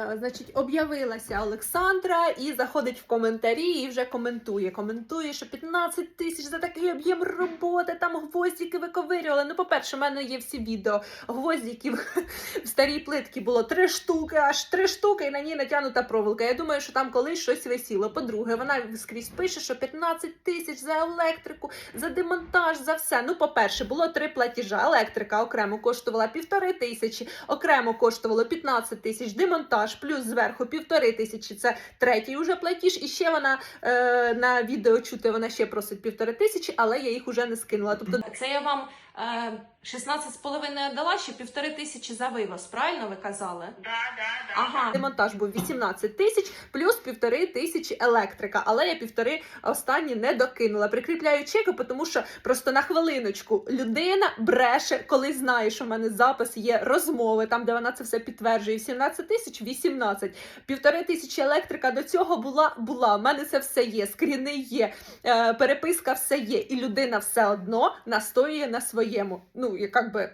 Е, Значить, об'явилася Олександра і заходить в коментарі і вже коментує. Коментує, що 15 тисяч за такий об'єм роботи, там гвоздики виковирювали. Ну, по-перше, в мене є всі відео. Гвоздиків в старій плитці було три штуки, аж три штуки, і на ній натягнута проволока. Я думаю, що там колись щось висіло. По-друге, вона скрізь пише, що 15 тисяч за електрику, за демонтаж, за все. Ну, по-перше, було три платіжа. Електрика окремо коштувала півтори тисячі, окремо коштувало 15 тисяч, демонтаж, плюс зверху півтори тисячі. Це третій уже платіж. І ще вона е, на відео чути, вона ще просить півтори тисячі, але я їх уже не скинула. Тобто Це я вам е, 16,5 дала, ще півтори тисячі за вивоз, правильно ви казали? Да, да, да. Ага. демонтаж був 18 тисяч, плюс півтори тисячі електрика. Але я півтори останні не докинула. Прикріпляю чеки, тому що просто на хвилиночку людина бреше, коли знає, що в мене запис є розмови, там де вона це все підтверджує. 17 тисяч 18. Півтори тисячі електрика до цього була. Була. У мене це все є. Скріни є, е, переписка все є, і людина все одно настоює на своєму. Ну, би